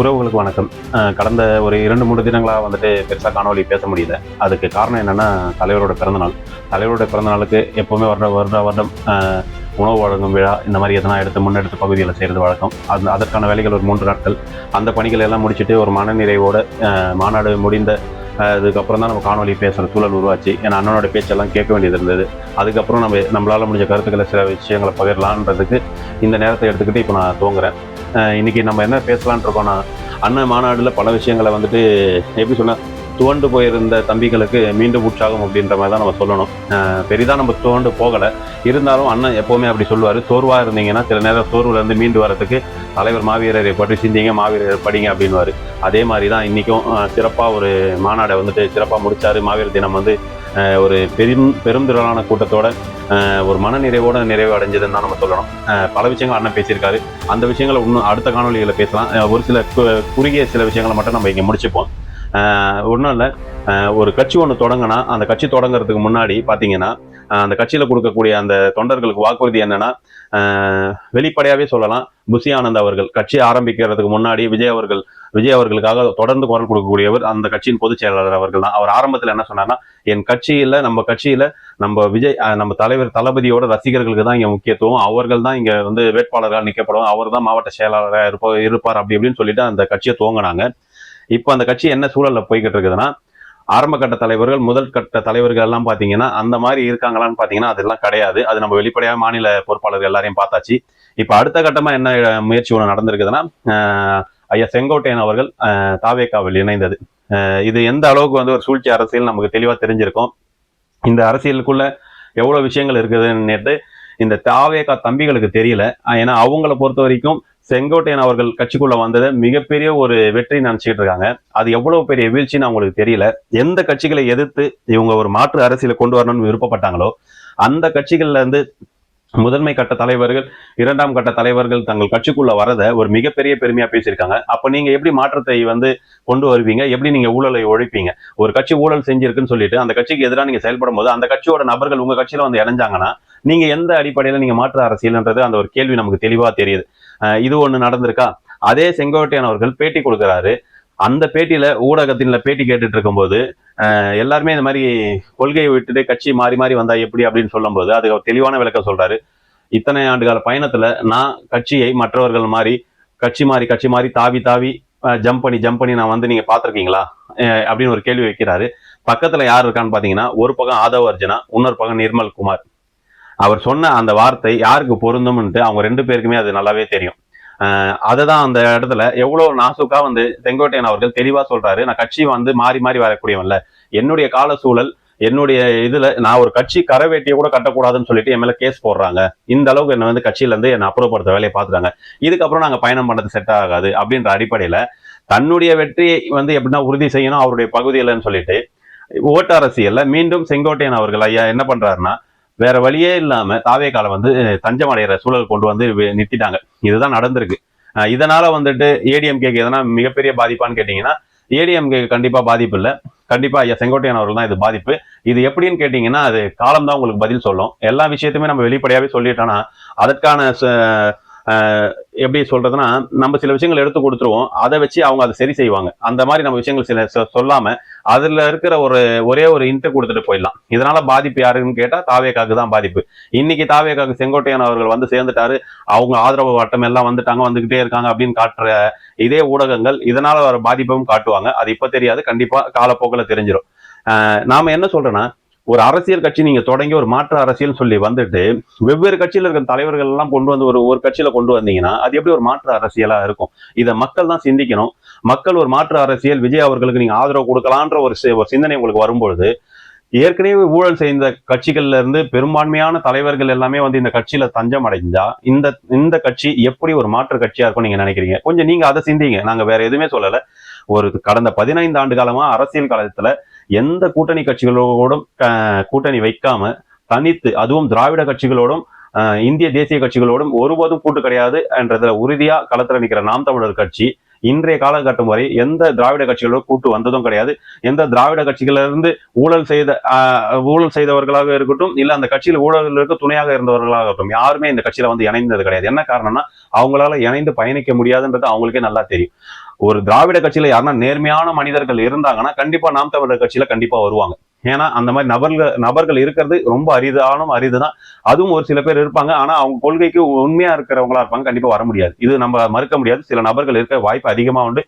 உறவுகளுக்கு வணக்கம். கடந்த ஒரு இரண்டு மூணு தினங்களாக வந்துட்டு பெருசாக காணொலி பேச முடியல. அதுக்கு காரணம் என்னன்னா தலைவரோட பிறந்தநாள். தலைவரோட பிறந்தநாளுக்கு எப்போவுமே வருட வருட வருடம் உணவு வழங்கும் விழா இந்த மாதிரி எதனா எடுத்து முன்னெடுத்து பகுதியில் செய்கிறது வழக்கம். அந்த அதற்கான வேலைகள் ஒரு மூன்று நாட்கள். அந்த பணிகளை எல்லாம் முடிச்சுட்டு ஒரு மனநிறைவோட மாநாடு முடிந்த அதுக்கப்புறம் தான் நம்ம காணொலி பேசுகிற சூழல் உருவாச்சு. ஏன்னா அண்ணனோட பேச்செல்லாம் கேட்க வேண்டியது இருந்தது. அதுக்கப்புறம் நம்ம நம்மளால் முடிஞ்ச கருத்துக்களை சில விஷயங்களை பகிரலான்றதுக்கு இந்த நேரத்தை எடுத்துக்கிட்டு இப்போ நான் தூங்குறேன் இன்றைக்கி இன்னைக்கு நம்ம என்ன பேசலான் இருக்கோம்னா அண்ணன் மாநாடுல பல விஷயங்களை வந்துட்டு எப்படி சொன்ன துவண்டு போயிருந்த தம்பிகளுக்கு மீண்டும் உற்சாகம் அப்படின்ற மாதிரி தான் நம்ம சொல்லணும். அஹ் பெரிதா நம்ம துவண்டு போகலை. இருந்தாலும் அண்ணன் எப்போவுமே அப்படி சொல்லுவார். சோர்வாக இருந்தீங்கன்னா சில நேரம் சோர்வுல இருந்து மீண்டு வரதுக்கு தலைவர் மாவீரரை பற்றி சிந்திங்க மாவீரர் படிங்க அப்படின்னுவாரு. அதே மாதிரி தான் இன்றைக்கும் சிறப்பாக ஒரு மாநாடை வந்துட்டு சிறப்பாக முடித்தார் மாவீரர் தினம் வந்து ஒரு பெரும் பெருந்திரளான கூட்டத்தோட ஒரு மனநிறைவோட நிறைவு அடைஞ்சதுன்னு தான் நம்ம சொல்லணும். பல விஷயங்கள் அண்ணன் பேசியிருக்காரு. அந்த விஷயங்களை இன்னும் அடுத்த காணொலிகளை பேசலாம். ஒரு சில குறுகிய சில விஷயங்களை மட்டும் நம்ம இங்கே முடிச்சுப்போம். ஒன்றும் இல்லை. ஒரு கட்சி ஒன்று தொடங்கினா அந்த கட்சி தொடங்குறதுக்கு முன்னாடி பார்த்தீங்கன்னா அந்த கட்சியில் கொடுக்கக்கூடிய அந்த தொண்டர்களுக்கு வாக்குறுதி என்னன்னா வெளிப்படையாகவே சொல்லலாம். புசி ஆனந்த் அவர்கள் கட்சி ஆரம்பிக்கிறதுக்கு முன்னாடி விஜய் அவர்கள் விஜய் அவர்களுக்காக தொடர்ந்து குரல் கொடுக்கக்கூடியவர் அந்த கட்சியின் பொதுச் செயலாளர் அவர்கள் தான். அவர் ஆரம்பத்தில் என்ன சொன்னார்னா என் கட்சியில் நம்ம கட்சியில் நம்ம விஜய் நம்ம தலைவர் தளபதியோட ரசிகர்களுக்கு தான் இங்கே முக்கியத்துவம். அவர்கள் தான் இங்கே வந்து வேட்பாளராக நிற்கப்படும் அவர் தான் மாவட்ட செயலாளராக இருப்ப இருப்பார் அப்படி இப்படின்னு சொல்லிட்டு அந்த கட்சியை துவங்கினாங்க. இப்போ அந்த கட்சி என்ன சூழலில் போய்கிட்டு இருக்குதுன்னா ஆரம்ப கட்ட தலைவர்கள் முதல் கட்ட தலைவர்கள் எல்லாம் பார்த்தீங்கன்னா அந்த மாதிரி இருக்காங்களான்னு பார்த்தீங்கன்னா அதெல்லாம் கிடையாது. அது நம்ம வெளிப்படையாக மாநில பொறுப்பாளர்கள் எல்லாரையும் பார்த்தாச்சு. இப்போ அடுத்த கட்டமாக என்ன முயற்சி ஒன்று நடந்திருக்குதுன்னா ஐயா செங்கோட்டையன் அவர்கள் அஹ், இணைந்தது. அஹ், இது எந்த அளவுக்கு வந்து ஒரு சூழ்ச்சி அரசியல் நமக்கு தெளிவா தெரிஞ்சிருக்கும்? இந்த அரசியலுக்குள்ள எவ்வளவு விஷயங்கள் இருக்குதுன்னு இந்த தாவேக்கா தம்பிகளுக்கு தெரியல. ஏன்னா அவங்கள பொறுத்த வரைக்கும் செங்கோட்டையன் அவர்கள் கட்சிக்குள்ள வந்ததை மிகப்பெரிய ஒரு வெற்றி நினச்சிக்கிட்டு இருக்காங்க. அது எவ்வளவு பெரிய வீழ்ச்சின்னு அவங்களுக்கு தெரியல. எந்த கட்சிகளை எதிர்த்து இவங்க ஒரு மாற்று அரசியலை கொண்டு வரணும்னு விருப்பப்பட்டாங்களோ அந்த கட்சிகள்ல இருந்து முதன்மை கட்ட தலைவர்கள் இரண்டாம் கட்ட தலைவர்கள் தங்கள் கட்சிக்குள்ள வரத ஒரு மிகப்பெரிய பெருமையா பேசியிருக்காங்க. அப்ப நீங்க எப்படி மாற்றத்தை வந்து கொண்டு வருவீங்க? எப்படி நீங்க ஊழலை ஒழிப்பீங்க? ஒரு கட்சி ஊழல் செஞ்சிருக்குன்னு சொல்லிட்டு அந்த கட்சிக்கு எதிராக நீங்க செயல்படும் போது அந்த கட்சியோட நபர்கள் உங்க கட்சியில வந்து இணைஞ்சாங்கன்னா நீங்க எந்த அடிப்படையில நீங்க மாற்று அரசியல்ன்றது அந்த ஒரு கேள்வி நமக்கு தெளிவா தெரியுது. இது ஒண்ணு நடந்திருக்கா? அதே செங்கோட்டையன் அவர்கள் பேட்டி கொடுக்கிறாரு. அந்த பேட்டியில ஊடகத்தின்ல பேட்டி கேட்டுட்டு இருக்கும்போது எல்லாருமே இந்த மாதிரி கொள்கையை விட்டுட்டு கட்சி மாறி மாறி வந்தா எப்படி அப்படின்னு சொல்லும்போது அதுக்கு அவர் தெளிவான விளக்கம் சொல்றாரு. இத்தனை ஆண்டுகால பயணத்துல நான் கட்சியை மற்றவர்கள் மாறி கட்சி மாறி கட்சி மாறி தாவி தாவி ஜம்ப் பண்ணி ஜம்ப் பண்ணி நான் வந்து நீங்க பாத்திருக்கீங்களா அப்படின்னு ஒரு கேள்வி வைக்கிறாரு. பக்கத்துல யார் இருக்கான்னு பாத்தீங்கன்னா ஒரு பக்கம் ஆதவ அர்ஜுனா இன்னொரு பக்கம் நிர்மல் குமார். அவர் சொன்ன அந்த வார்த்தை யாருக்கு பொருந்தும்ன்ட்டு அவங்க ரெண்டு பேருக்குமே அது நல்லாவே தெரியும். அதை அதுதான் அந்த இடத்துல எவ்வளோ நாசுக்கா வந்து செங்கோட்டையன் அவர்கள் தெளிவாக சொல்றாரு. நான் கட்சி வந்து மாறி மாறி வரக்கூடியவன்ல. என்னுடைய கால சூழல் என்னுடைய இதுல நான் ஒரு கட்சி கரை வேட்டியை கூட கட்டக்கூடாதுன்னு சொல்லிட்டு என் மேல கேஸ் போடுறாங்க. இந்த அளவுக்கு என்ன வந்து கட்சியில இருந்து என்ன அப்புறப்படுத்த வேலையை பார்த்துட்டாங்க. இதுக்கப்புறம் நாங்க பயணம் பண்ணது செட் ஆகாது அப்படின்ற அடிப்படையில தன்னுடைய வெற்றியை வந்து எப்படின்னா உறுதி செய்யணும் அவருடைய பகுதியிலன்னு சொல்லிட்டு ஓட்டு அரசியல்ல மீண்டும் செங்கோட்டையன் அவர்கள் ஐயா என்ன பண்றாருன்னா வேற வழியே இல்லாம காலம் வந்து தஞ்சம் அடைகிற சூழல் கொண்டு வந்து நிறுத்திட்டாங்க. இதுதான் நடந்திருக்கு. இதனால வந்துட்டு ஏடிஎம்கேக்கு எதனா மிகப்பெரிய பாதிப்பான்னு கேட்டீங்கன்னா ஏடிஎம்கே கண்டிப்பா பாதிப்பு இல்லை. கண்டிப்பா ஐயா செங்கோட்டையன் அவர்கள் தான் இது பாதிப்பு. இது எப்படின்னு கேட்டீங்கன்னா அது காலம் தான் உங்களுக்கு பதில் சொல்லும். எல்லா விஷயத்தையுமே நம்ம வெளிப்படையாவே சொல்லிட்டோம்னா அதற்கான ச- எப்படி சொல்றதுன்னா நம்ம சில விஷயங்கள் எடுத்து கொடுத்துருவோம். அதை வச்சு அவங்க அதை சரி செய்வாங்க. அந்த மாதிரி நம்ம விஷயங்கள் சில சொல்லாம அதுல இருக்கிற ஒரு ஒரே ஒரு இன்ட்டு கொடுத்துட்டு போயிடலாம். இதனால பாதிப்பு யாருன்னு கேட்டா தாவேக்காக்கு தான் பாதிப்பு. இன்னைக்கு தாவேக்காக்கு செங்கோட்டையன் அவர்கள் வந்து சேர்ந்துட்டாரு. அவங்க ஆதரவு வட்டம் எல்லாம் வந்துட்டாங்க வந்துகிட்டே இருக்காங்க அப்படின்னு காட்டுற இதே ஊடகங்கள் இதனால வர பாதிப்பும் காட்டுவாங்க. அது இப்ப தெரியாது. கண்டிப்பா காலப்போக்கில் தெரிஞ்சிடும் நாம என்ன சொல்றேன்னா ஒரு அரசியல் கட்சி நீங்க தொடங்கி ஒரு மாற்று அரசியல் சொல்லி வந்துட்டு வெவ்வேறு கட்சியில இருக்கிற தலைவர்கள் எல்லாம் கொண்டு வந்து ஒரு ஒரு கட்சியில கொண்டு வந்தீங்கன்னா அது எப்படி ஒரு மாற்று அரசியலா இருக்கும்? இதை மக்கள் தான் சிந்திக்கணும். மக்கள் ஒரு மாற்று அரசியல் விஜய் அவர்களுக்கு நீங்க ஆதரவு கொடுக்கலான்ற ஒரு சி- ஒரு சிந்தனை உங்களுக்கு வரும்பொழுது ஏற்கனவே ஊழல் செய்த கட்சிகள்ல இருந்து பெரும்பான்மையான தலைவர்கள் எல்லாமே வந்து இந்த கட்சியில தஞ்சம் அடைஞ்சா இந்த இந்த கட்சி எப்படி ஒரு மாற்று கட்சியா இருக்கும் நீங்க நினைக்கிறீங்க? கொஞ்சம் நீங்க அதை சிந்திங்க. நாங்க வேற எதுவுமே சொல்லல. ஒரு கடந்த பதினைந்து ஆண்டு காலமா அரசியல் காலத்துல எந்த கூட்டணி கட்சிகளோடும் கூட்டணி வைக்காம தனித்து அதுவும் திராவிட கட்சிகளோடும் இந்திய தேசிய கட்சிகளோடும் ஒருபோதும் கூட்டு கிடையாது என்றதுல உறுதியா களத்துல நிற்கிற நாம் தமிழர் கட்சி இன்றைய காலகட்டம் வரை எந்த திராவிட கட்சிகளோட கூட்டு வந்ததும் கிடையாது. எந்த திராவிட கட்சிகளிலிருந்து ஊழல் செய்த ஊழல் செய்தவர்களாக இருக்கட்டும் இல்ல அந்த கட்சியில் ஊழல்களுக்கு துணையாக இருந்தவர்களாக இருக்கட்டும் யாருமே இந்த கட்சியில வந்து இணைந்தது கிடையாது. என்ன காரணம்னா அவங்களால இணைந்து பயணிக்க முடியாதுன்றது அவங்களுக்கே நல்லா தெரியும். ஒரு திராவிட கட்சியில யாருன்னா நேர்மையான மனிதர்கள் இருந்தாங்கன்னா கண்டிப்பா நாம் தமிழர் கட்சியில கண்டிப்பா வருவாங்க. ஏன்னா அந்த மாதிரி நபர்கள் நபர்கள் இருக்கிறது ரொம்ப அரிதானும் அரிதுதான். அதுவும் ஒரு சில பேர் இருப்பாங்க. ஆனால் அவங்க கொள்கைக்கு உண்மையாக இருக்கிறவங்களா இருப்பாங்க. கண்டிப்பாக வர முடியாது. இது நம்ம மறுக்க முடியாது. சில நபர்கள் இருக்க வாய்ப்பு அதிகமாக உண்டு.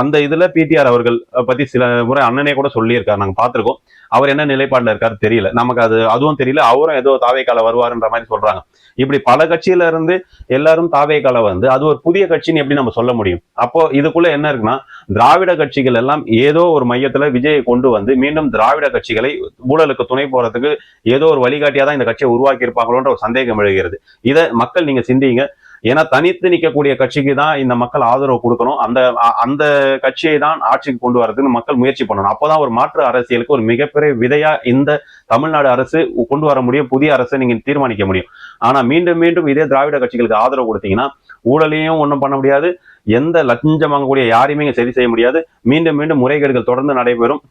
அந்த இதில் பிடிஆர் அவர்கள் பற்றி சில முறை அண்ணனே கூட சொல்லியிருக்காரு. நாங்கள் பார்த்துருக்கோம். அவர் என்ன நிலைப்பாடில் இருக்காரு தெரியல. நமக்கு அது அதுவும் தெரியல. அவரும் ஏதோ தாவேக்கால வருவாருன்ற மாதிரி சொல்கிறாங்க இப்படி பல கட்சியில இருந்து எல்லாரும் தாவேக்கால வந்து அது ஒரு புதிய கட்சின்னு எப்படி நம்ம சொல்ல முடியும்? அப்போ இதுக்குள்ள என்ன இருக்குன்னா திராவிட கட்சிகள் எல்லாம் ஏதோ ஒரு மையத்தில் விஜயை கொண்டு வந்து மீண்டும் திராவிட கட்சிகளை ஊழலுக்கு துணை போறதுக்கு ஏதோ ஒரு வழிகாட்டியா தான் இந்த கட்சியை உருவாக்கி இருப்பாங்களோன்ற ஒரு சந்தேகம் எழுகிறது. இதை மக்கள் நீங்க சிந்திங்க. ஏன்னா தனித்து நிற்கக்கூடிய கட்சிக்கு தான் இந்த மக்கள் ஆதரவு கொடுக்கணும். அந்த அந்த கட்சியை தான் ஆட்சிக்கு கொண்டு வரதுக்கு மக்கள் முயற்சி பண்ணணும். அப்போதான் ஒரு மாற்று அரசியலுக்கு ஒரு மிகப்பெரிய விதையா இந்த தமிழ்நாடு அரசு கொண்டு வர முடியும். புதிய அரசை நீங்க தீர்மானிக்க முடியும். ஆனா மீண்டும் மீண்டும் இதே திராவிட கட்சிகளுக்கு ஆதரவு கொடுத்தீங்கன்னா ஊழலையும் ஒன்றும் பண்ண முடியாது. எந்த லஞ்சம் வாங்கக்கூடிய யாரையுமே இங்க சரி செய்ய முடியாது. மீண்டும் மீண்டும் முறைகேடுகள் தொடர்ந்து நடைபெறும்.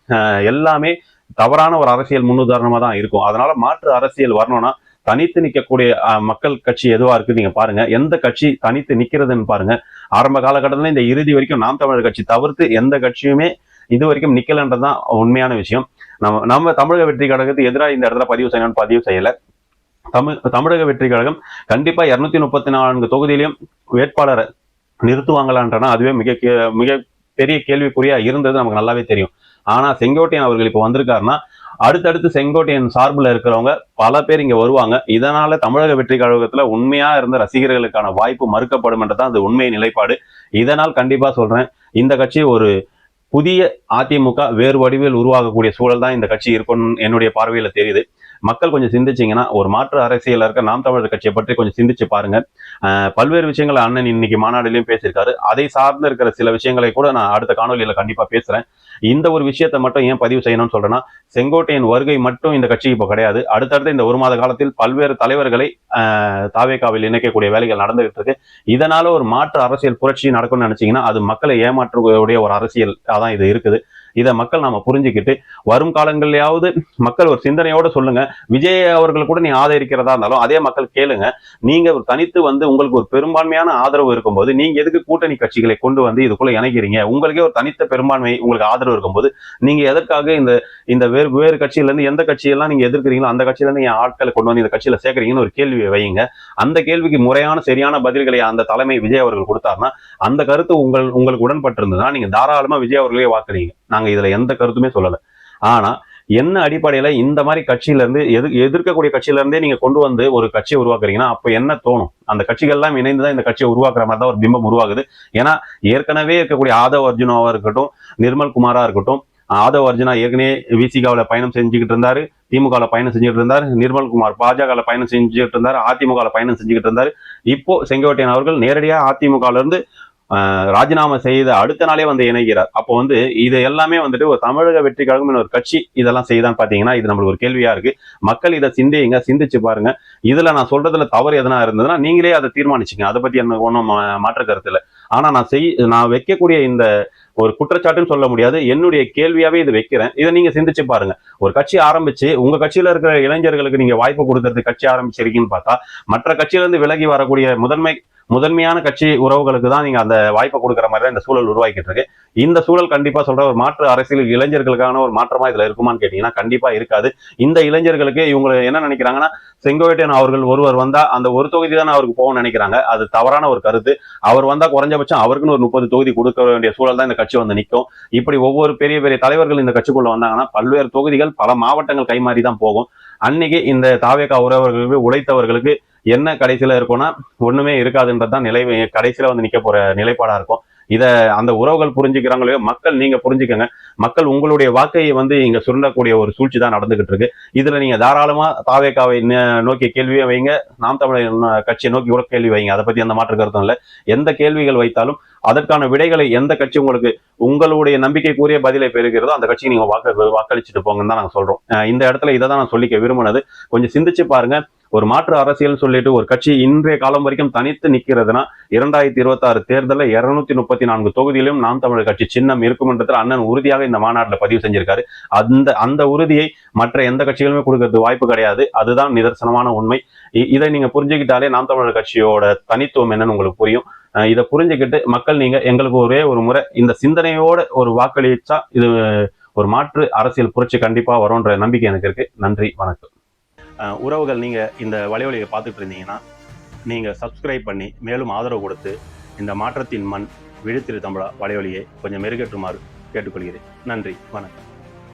எல்லாமே தவறான ஒரு அரசியல் முன்னுதாரணமா தான் இருக்கும். அதனால மாற்று அரசியல் வரணும்னா தனித்து நிற்கக்கூடிய மக்கள் கட்சி எதுவா இருக்கு நீங்கள் பாருங்க. எந்த கட்சி தனித்து நிக்கிறதுன்னு பாருங்க. ஆரம்ப காலகட்டத்தில் இந்த இறுதி வரைக்கும் நாம் தமிழர் கட்சி தவிர்த்து எந்த கட்சியுமே இது வரைக்கும் நிக்கலன்றதுதான் உண்மையான விஷயம். நம்ம நம்ம தமிழக வெற்றி கழகத்துக்கு எதிராக இந்த இடத்துல பதிவு செய்யணும்னு பதிவு செய்யல. தமிழ் தமிழக வெற்றி கழகம் கண்டிப்பா இருநூத்தி முப்பத்தி நான்கு தொகுதியிலையும் வேட்பாளரை நிறுத்துவாங்களான்றனா அதுவே மிக மிக பெரிய கேள்விக்குறியா இருந்தது நமக்கு நல்லாவே தெரியும். ஆனால் செங்கோட்டையன் அவர்கள் இப்போ வந்திருக்காருன்னா அடுத்தடுத்து செங்கோட்டையன் சார்பில் இருக்கிறவங்க பல பேர் இங்கே வருவாங்க. இதனால தமிழக வெற்றி கழகத்தில் உண்மையாக இருந்த ரசிகர்களுக்கான வாய்ப்பு மறுக்கப்படும் என்றதான் அது உண்மை நிலைப்பாடு. இதனால் கண்டிப்பாக சொல்கிறேன் இந்த கட்சி ஒரு புதிய அதிமுக வேறு வடிவில் உருவாகக்கூடிய சூழல் தான் இந்த கட்சி இருக்கும்னு என்னுடைய பார்வையில் தெரியுது. மக்கள் கொஞ்சம் சிந்திச்சீங்கன்னா ஒரு மாற்று அரசியல் இருக்க நாம் தமிழர் கட்சியை பற்றி கொஞ்சம் சிந்திச்சு பாருங்க. பல்வேறு விஷயங்களை அண்ணன் இன்னைக்கு மாநாடுலையும் பேசியிருக்காரு. அதை சார்ந்து இருக்கிற சில விஷயங்களை கூட நான் அடுத்த காணொலியில் கண்டிப்பாக பேசுறேன். இந்த ஒரு விஷயத்தை மட்டும் ஏன் பதிவு செய்யணும்னு சொல்றேன்னா செங்கோட்டையின் வருகை மட்டும் இந்த கட்சிக்கு இப்போ கிடையாது. அடுத்தடுத்து இந்த ஒரு மாத காலத்தில் பல்வேறு தலைவர்களை தாவேக்காவில் இணைக்கக்கூடிய வேலைகள் நடந்துகிட்டு இருக்கு. இதனால ஒரு மாற்று அரசியல் புரட்சி நடக்கும்னு நினைச்சீங்கன்னா அது மக்களை ஏமாற்றக்கூடிய ஒரு அரசியல் தான் இது இருக்குது. இதை மக்கள் நாம புரிஞ்சுக்கிட்டு வரும் காலங்கள்லயாவது மக்கள் ஒரு சிந்தனையோட சொல்லுங்க. விஜய் அவர்கள் கூட நீ ஆதரிக்கிறதா இருந்தாலும் அதே மக்கள் கேளுங்க. நீங்க ஒரு தனித்து வந்து உங்களுக்கு ஒரு பெரும்பான்மையான ஆதரவு இருக்கும்போது நீங்க எதுக்கு கூட்டணி கட்சிகளை கொண்டு வந்து இதுக்குள்ள இணைக்கிறீங்க? உங்களுக்கே ஒரு தனித்த பெரும்பான்மை உங்களுக்கு ஆதரவு இருக்கும்போது நீங்க எதற்காக இந்த இந்த வேறு வேறு கட்சியில இருந்து எந்த கட்சியெல்லாம் நீங்க எதிர்க்கிறீங்களோ அந்த கட்சியில இருந்து என் ஆட்களை கொண்டு வந்து இந்த கட்சியில சேர்க்கறீங்கன்னு ஒரு கேள்வி வைங்க அந்த கேள்விக்கு முறையான சரியான பதில்களை அந்த தலைமை விஜய் அவர்கள் கொடுத்தாருன்னா அந்த கருத்து உங்கள் உங்களுக்கு உடன்பட்டு இருந்ததுன்னா நீங்க தாராளமா விஜய் அவர்களே வாக்குறீங்க நாங்க இதுல எந்த கருத்துமே சொல்லலை. ஆனா என்ன அடிப்படையில இந்த மாதிரி கட்சியில இருந்து எதிர் எதிர்க்கக்கூடிய கட்சியில இருந்தே நீங்க கொண்டு வந்து ஒரு கட்சியை உருவாக்குறீங்கன்னா அப்ப என்ன தோணும்? அந்த கட்சிகள் எல்லாம் இணைந்து தான் இந்த கட்சியை உருவாக்குற மாதிரி தான் ஒரு பிம்பம் உருவாகுது. ஏன்னா ஏற்கனவே இருக்கக்கூடிய ஆதவ் அர்ஜுனாவா இருக்கட்டும் நிர்மல் குமாரா இருக்கட்டும் ஆதவ் அர்ஜுனா ஏற்கனவே விசிகாவில் பயணம் செஞ்சுக்கிட்டு இருந்தாரு திமுகவில் பயணம் செஞ்சுக்கிட்டு இருந்தார் நிர்மல்குமார் பாஜகவில் பயணம் செஞ்சுக்கிட்டு இருந்தார் அதிமுகவில் பயணம் செஞ்சுக்கிட்டு இருந்தார். இப்போ செங்கோட்டையன் அவர்கள் நேரடியாக அதிமுகல இருந்து ராஜினாமா செய்த அடுத்த நாளே வந்து இணைகிறார். அப்போ வந்து இது எல்லாமே வந்துட்டு ஒரு தமிழக வெற்றி கழகம் ஒரு கட்சி இதெல்லாம் செய்தான்னு பாத்தீங்கன்னா இது நம்மளுக்கு ஒரு கேள்வியா இருக்கு. மக்கள் இதை சிந்தியுங்க சிந்திச்சு பாருங்க. இதுல நான் சொல்றதுல தவறு எதனா இருந்ததுன்னா நீங்களே அதை தீர்மானிச்சுங்க. அதை பத்தி எனக்கு ஒன்றும் மாற்ற கருத்து இல்லை. ஆனா நான் செய் நான் வைக்கக்கூடிய இந்த ஒரு குற்றச்சாட்டுன்னு சொல்ல முடியாது. என்னுடைய கேள்வியாவே இது வைக்கிறேன். இதை நீங்க சிந்திச்சு பாருங்க. ஒரு கட்சி ஆரம்பிச்சு உங்க கட்சியில இருக்கிற இளைஞர்களுக்கு நீங்க வாய்ப்பு கொடுக்கறது கட்சி ஆரம்பிச்சிருக்கீங்கன்னு பார்த்தா மற்ற கட்சியில இருந்து விலகி வரக்கூடிய முதன்மை முதன்மையான கட்சி உறவுகளுக்கு தான் நீங்க அந்த வாய்ப்பை கொடுக்குற மாதிரி தான் இந்த சூழல் உருவாக்கிட்டு இருக்கு இந்த சூழல் கண்டிப்பா சொல்ற ஒரு மாற்று அரசியல் இளைஞர்களுக்கான ஒரு மாற்றமா இதுல இருக்குமான்னு கேட்டீங்கன்னா கண்டிப்பா இருக்காது. இந்த இளைஞர்களுக்கு இவங்க என்ன நினைக்கிறாங்கன்னா செங்கோட்டையன் அவர்கள் ஒருவர் வந்தா அந்த ஒரு தொகுதி தான் அவருக்கு போகணும்னு நினைக்கிறாங்க. அது தவறான ஒரு கருத்து. அவர் வந்தா குறைஞ்சபட்சம் அவருக்குன்னு ஒரு முப்பது தொகுதி கொடுக்க வேண்டிய சூழல் தான் இந்த கட்சி வந்து நிற்கும் இப்படி ஒவ்வொரு பெரிய பெரிய தலைவர்கள் இந்த கட்சிக்குள்ள வந்தாங்கன்னா பல்வேறு தொகுதிகள் பல மாவட்டங்கள் கைமாறி தான் போகும். அன்னைக்கு இந்த தாவேக்கா உறவர்களுக்கு உழைத்தவர்களுக்கு என்ன கடைசியில இருக்கும்னா ஒண்ணுமே இருக்காதுன்றது தான் நிலை கடைசியில வந்து நிக்க போற நிலைப்பாடா இருக்கும். இதை அந்த உறவுகள் புரிஞ்சுக்கிறாங்களோ மக்கள் நீங்க புரிஞ்சுக்கங்க. மக்கள் உங்களுடைய வாக்கையை வந்து இங்க சுருண்டக்கூடிய ஒரு சூழ்ச்சி தான் நடந்துகிட்டு இருக்கு. இதுல நீங்க தாராளமா தாவேக்காவை நோக்கி கேள்வியை வைங்க. நாம் தமிழர் கட்சியை நோக்கி கூட கேள்வி வைங்க. அதை பத்தி எந்த மாற்று கருத்தும் இல்லை. எந்த கேள்விகள் வைத்தாலும் அதற்கான விடைகளை எந்த கட்சி உங்களுக்கு உங்களுடைய நம்பிக்கைக்குரிய பதிலை பெறுகிறதோ அந்த கட்சிக்கு நீங்க வாக்கு வாக்களிச்சுட்டு போங்கன்னு தான் நாங்க சொல்றோம். இந்த இடத்துல இதை தான் நான் சொல்லிக்க விரும்பினது. கொஞ்சம் சிந்திச்சு பாருங்க. ஒரு மாற்று அரசியல் சொல்லிட்டு ஒரு கட்சி இன்றைய காலம் வரைக்கும் தனித்து நிக்கிறதுனா இரண்டாயிரத்தி இருபத்தி ஆறு தேர்தலில் இருநூத்தி முப்பத்தி நான்கு தொகுதியிலும் நாம் தமிழர் கட்சி சின்னம் இருக்கும்ன்றதுல அண்ணன் உறுதியாக இந்த மாநாட்டில் பதிவு செஞ்சிருக்காரு. அந்த அந்த உறுதியை மற்ற எந்த கட்சிகளுமே கொடுக்கறது வாய்ப்பு கிடையாது. அதுதான் நிதர்சனமான உண்மை. இதை நீங்க புரிஞ்சுக்கிட்டாலே நாம் தமிழர் கட்சியோட தனித்துவம் என்னன்னு உங்களுக்கு புரியும். இதை புரிஞ்சுக்கிட்டு மக்கள் நீங்க எங்களுக்கு ஒரே ஒரு முறை இந்த சிந்தனையோட ஒரு வாக்களிச்சா இது ஒரு மாற்று அரசியல் புரட்சி கண்டிப்பா வரும்ன்ற நம்பிக்கை எனக்கு இருக்கு. நன்றி வணக்கம். உறவுகள் நீங்கள் இந்த வலைவலியை பார்த்துட்டு இருந்தீங்கன்னா நீங்கள் சப்ஸ்கிரைப் பண்ணி மேலும் ஆதரவு கொடுத்து இந்த மாற்றத்தின் மண் விழுத்திரு தமிழா வலைவலியை கொஞ்சம் மெருகேற்றுமாறு கேட்டுக்கொள்கிறேன். நன்றி. வணக்கம்.